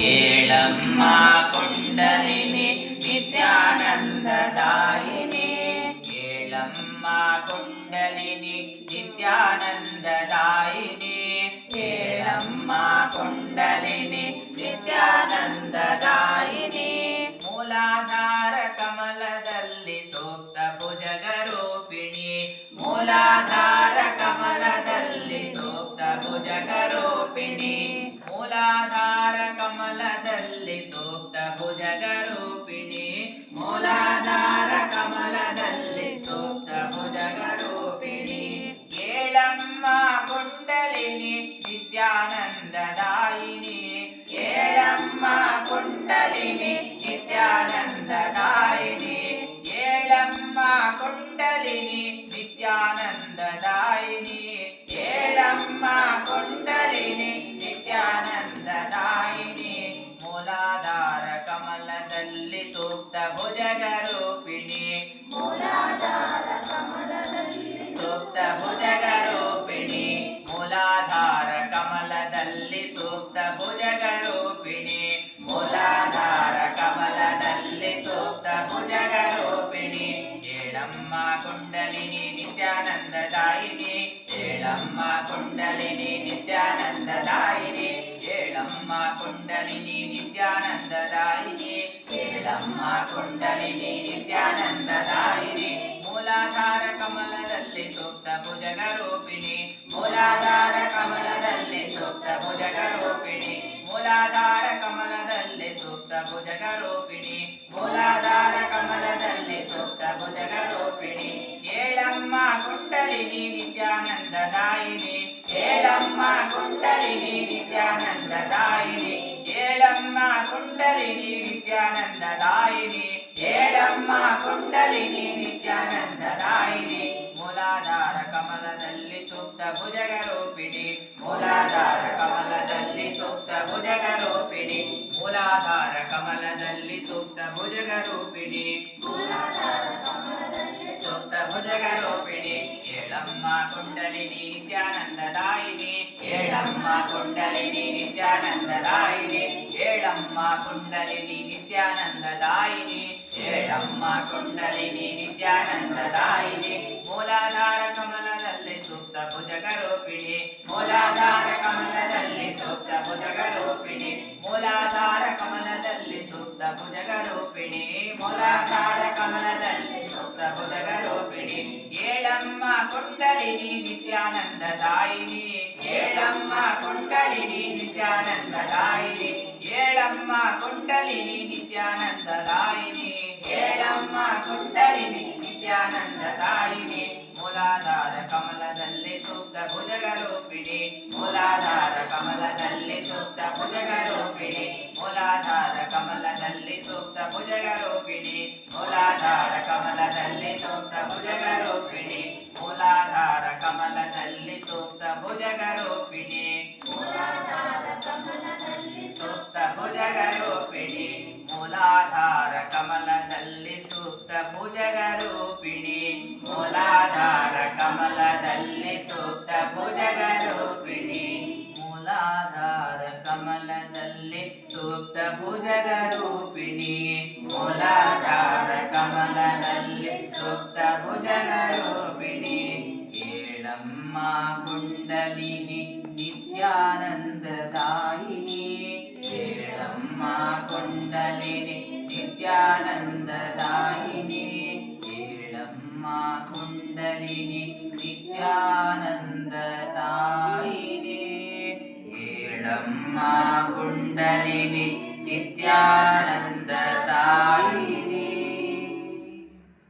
ఏళమ్మ కుండలిని నిత్యానందదాయిని. ఏళమ్మ కుండలిని నిత్యానంద ಕುಂಡಲಿನಿ ನಿತ್ಯಾನಂದದಾಯಿನಿ ಏಳಮ್ಮ ಕುಂಡಲಿನಿ ನಿತ್ಯಾನಂದದಾಯಿನಿ ಮೂಲಾಧಾರ ಕಮಲದಲ್ಲಿ ಸೂಕ್ತ ಭುಜಗ ರೂಪಿಣಿ ಸೂಕ್ತ ಭುಜಗ ರೂಪಿಣಿ ಮೂಲಾಧಾರ ಕಮಲದಲ್ಲಿ ಸೂಕ್ತ ಭುಜಗ ಏಳಮ್ಮ ಕುಂಡಲಿನಿ ನಿತ್ಯಾನಂದದಾಯಿನಿ ಏಳಮ್ಮ ಕುಂಡಲಿನಿ ನಿತ್ಯಾನಂದದಾಯಿನಿ ಏಳಮ್ಮ ಕುಂಡಲಿನಿ ನಿತ್ಯಾನಂದದಾಯಿನಿ ಏಳಮ್ಮ ಕುಂಡಲಿನಿ ನಿತ್ಯಾನಂದದಾಯಿನಿ ಮೂಲಾಧಾರ ಕಮಲದಲ್ಲಿ ಸೂಕ್ತ ಭುಜಗ ರೂಪಿಣಿ ಮೂಲಾಧಾರ ಕಮಲದಲ್ಲಿ ಸೂಕ್ತ ಭುಜಗ ರೂಪಿಣಿ ಮೂಲಾಧಾರ ಕಮಲದಲ್ಲಿ ಸೂಕ್ತ ಭುಜಗ ರೂಪಿಣಿ ಮೂಲಾಧಾರ ಕಮಲದಲ್ಲಿ ಸೂಕ್ತ ಭುಜಗ ರೂಪಿಣಿ ಏಳಮ್ಮ ಕುಂಡಲಿನಿ ನಿತ್ಯಾನಂದದಾಯಿನಿ ಏಳಮ್ಮ ಕುಂಡಲಿನಿ ನಿತ್ಯಾನಂದದಾಯಿನಿ ಏಳಮ್ಮ ಕುಂಡಲಿನಿ ನಿತ್ಯಾನಂದದಾಯಿನಿ ಏಳಮ್ಮ ಕುಂಡಲಿನಿ ನಿತ್ಯಾನಂದದಾಯಿನಿ ಮೂಲಾಧಾರ ಕಮಲದಲ್ಲಿ ಸೂಕ್ತ ಭುಜಗ ರೂಪಿಣಿ ಮೂಲಾಧಾರ ಕಮಲದಲ್ಲಿ ಸೂಕ್ತ ಭುಜಗ ರೂಪಿಣಿ ಮೂಲಾಧಾರ ಕಮಲದಲ್ಲಿ ಸೂಕ್ತ ಭುಜಗ ರೂಪಿಣಿ ಏಳಮ್ಮ ಕುಂಡಲಿನಿ ನಿತ್ಯಾನಂದದಾಯಿನಿ ಏಳಮ್ಮ ಕುಂಡಲಿನಿ ನಿತ್ಯಾನಂದದಾಯಿನಿ ಏಳಮ್ಮ ಕುಂಡಲಿನಿ ನಿತ್ಯಾನಂದದಾಯಿನಿ ಮೂಲಾಧಾರ ಕಮಲದಲ್ಲಿ ಸೂಕ್ತ ಭುಜಗ ರೂಪಿಣಿ ಮೂಲಾಧಾರ ಕಮಲದಲ್ಲಿ ಸೂಕ್ತ ಭುಜಗ ರೂಪಿಣಿ ಮೂಲಾಧಾರ ಕಮಲದಲ್ಲಿ ಸೂಕ್ತ ಭುಜಗ ಕುಂಡಲಿನಿ ನಿತ್ಯಾನಂದದಾಯಿನಿ ಏಳಮ್ಮ ಕುಂಡಲಿನಿ ನಿತ್ಯಾನಂದದಾಯಿನಿ ಏಳಮ್ಮ ಕುಂಡಲಿನಿ ನಿತ್ಯಾನಂದದಾಯಿನಿ ಏಳಮ್ಮ ಕುಂಡಲಿನಿ ನಿತ್ಯಾನಂದದಾಯಿನಿ ಮೂಲಾಧಾರ ಕಮಲದಲ್ಲಿ ಸೂಕ್ತ ಭುಜಗ ರೂಪಿಣಿ ಮೂಲಾಧಾರ ಕಮಲದಲ್ಲಿ ಸೂಕ್ತ ಭುಜಗ ರೂಪಿಣಿ ಮೂಲಾಧಾರ ಕಮಲದಲ್ಲಿ ಸೂಕ್ತ ಭುಜಗ ಸೂಕ್ತ ಭುಜಗ ರೂಪಿಣಿ ಮೂಲಾಧಾರ ಕಮಲದಲ್ಲಿ ಸೂಕ್ತ ಭುಜಗ ರೂಪಿಣಿ ಮೂಲಾಧಾರ ಕಮಲದಲ್ಲಿ ಸೂಕ್ತ ಭುಜಗ ब्रह्मा कुण्डलिनि इत्यानन्दतायि